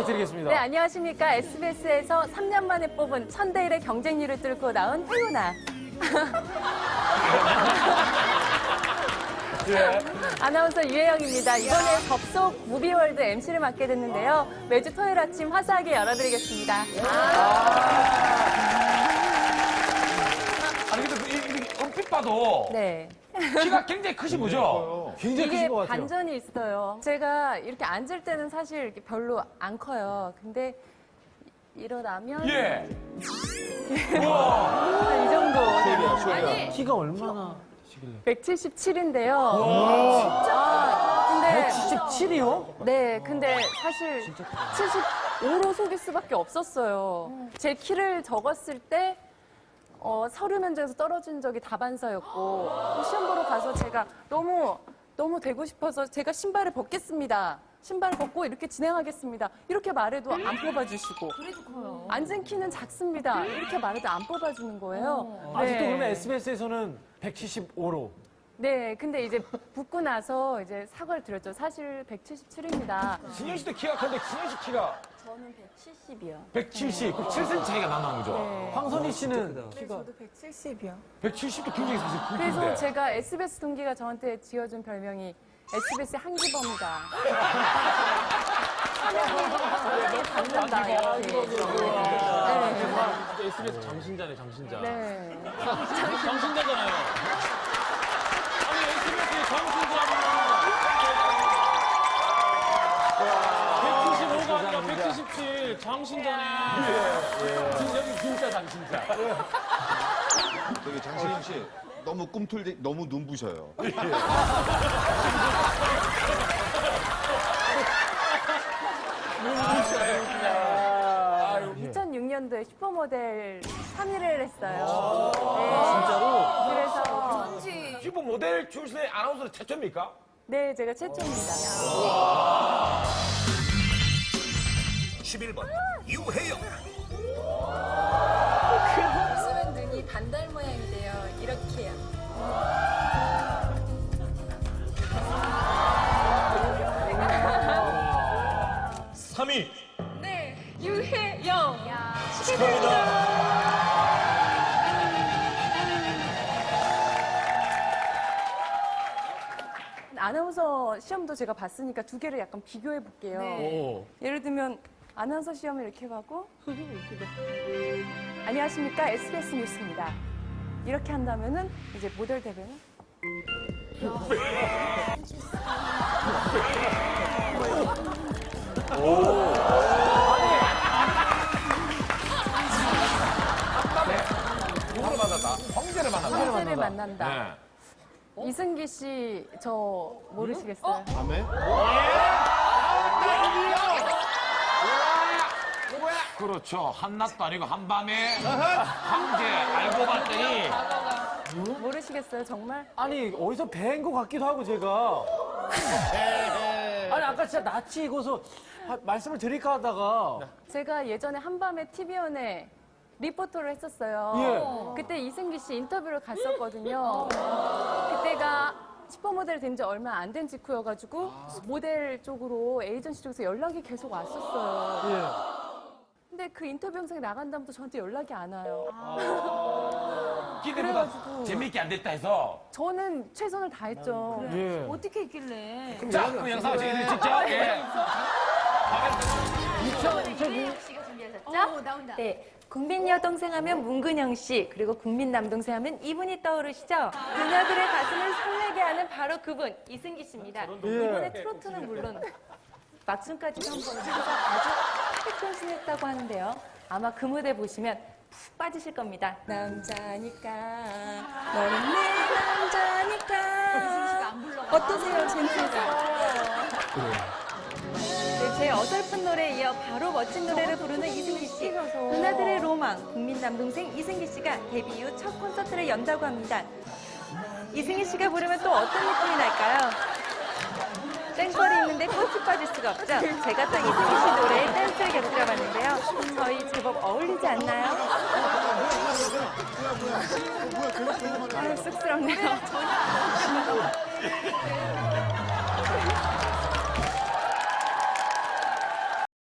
부탁드리겠습니다. 네, 안녕하십니까. SBS에서 3년 만에 뽑은 천대일의 경쟁률을 뚫고 나온 태우나. 아나운서 유혜영입니다. 이번에 접속 무비월드 MC를 맡게 됐는데요. 매주 토요일 아침 화사하게 열어드리겠습니다. 아니 근데 이, 이, 얼핏 봐도 네. 키가 굉장히 크신 거죠? 굉장히 이게 크신 것 같아요. 반전이 있어요. 제가 이렇게 앉을 때는 사실 이렇게 별로 안 커요. 근데 일어나면 예. 한이 정도. 키가 얼마나? 177인데요. 아, 근데 17이요? 네, 근데 사실 75로 속일 수밖에 없었어요. 제 키를 적었을 때 어, 서류 면접에서 떨어진 적이 다반사였고 또 시험 보러 가서 제가 너무 너무 되고 싶어서 제가 신발을 벗겠습니다. 신발 벗고 이렇게 진행하겠습니다. 이렇게 말해도 안 뽑아주시고. 그래도 커요. 앉은 키는 작습니다. 이렇게 말해도 안 뽑아주는 거예요. 아직도 네. 그러면 SBS에서는 175로. 네, 근데 이제 붙고 나서 이제 사과를 드렸죠. 사실 177입니다. 진현 씨도 키가 큰데 진현 씨 키가 저는 170이요. 170, 그럼 7cm 차이가 나는 거죠? 네. 황선희 씨는 키가 저도 170이요. 170도 굉장히 사실 그래서 큰데. 제가 SBS 동기가 저한테 지어준 별명이 SBS 한기범이다. 사명이 닮는다. 이렇게. 네. SBS 장신자네, 장신자. 네. 장신자잖아요. 아니, SBS의 장신자 177, 장신자네. 여기 진짜 장신자. 저기 장시현 씨 너무 꿈틀 너무 눈부셔요. 2006년도에 슈퍼모델 3위를 했어요. 네. 진짜로? 그래서 슈퍼 모델 출신의 아나운서 최초입니까? 네, 제가 최초입니다. 11번 유혜영 쓰는 눈이 반달 모양인데요. 이렇게요. 3위. 네, 유혜영. 아나운서 시험도 제가 봤으니까 두 개를 약간 비교해 볼게요. 오. 예를 들면 아나운서 시험을 이렇게 하고 이렇게 안녕하십니까 SBS 뉴스입니다. 이렇게 한다면은 이제 모델 대회는 누구를 만났다? 황제를 만났다. 황제를 만난다. 네. 이승기 씨 저 모르시겠어요? 밤에? 그렇죠. 한낮도 아니고 한밤에 황제 알고 봤더니 모르시겠어요 정말? 아니 어디서 뵌 것 같기도 하고 제가. 아니 아까 진짜 낯이 익어서 아, 말씀을 드릴까 하다가 제가 예전에 한밤에 TV연에 리포터를 했었어요. 예. 그때 이승기 씨 인터뷰를 갔었거든요. 그때가 슈퍼모델 된 지 얼마 안 된 직후여가지고 모델 쪽으로 에이전시 쪽에서 연락이 계속 왔었어요. 예. 근데 그 인터뷰 영상이 나간 다음부터 저한테 연락이 안 와요. 기대보다 그래가지고. 재밌게 안 됐다 해서 저는 최선을 다했죠. 예. 어떻게 했길래? 자, 그 영상 저희들이 직접 예. 씨가 준비하셨죠? 어, 나온다. 네. 국민 여동생 하면 문근영 씨, 그리고 국민 남동생 하면 이분이 떠오르시죠? 그녀들의 가슴을 설레게 하는 바로 그분, 이승기 씨입니다. 이번에 트로트는 물론 막춤까지도 한번 해서 아주 핫 변신했다고 하는데요. 아마 그 무대 보시면 푹 빠지실 겁니다. 남자니까, 너는 내 남자니까. 어떠세요, 재밌으세요? 네, 제 어설픈 노래에 이어 바로 멋진 노래를 부르는 이승기 씨. 누나들의 로망, 국민 남동생 이승기 씨가 데뷔 이후 첫 콘서트를 연다고 합니다. 이승기 씨가 부르면 또 어떤 느낌이 날까요? 땡벌 이 있는데 꽃이 빠질 수가 없죠. 제가 또 이승기 씨 노래에 댄스를 곁들여 봤는데요. 저희 제법 어울리지 않나요? 아유, 쑥스럽네요.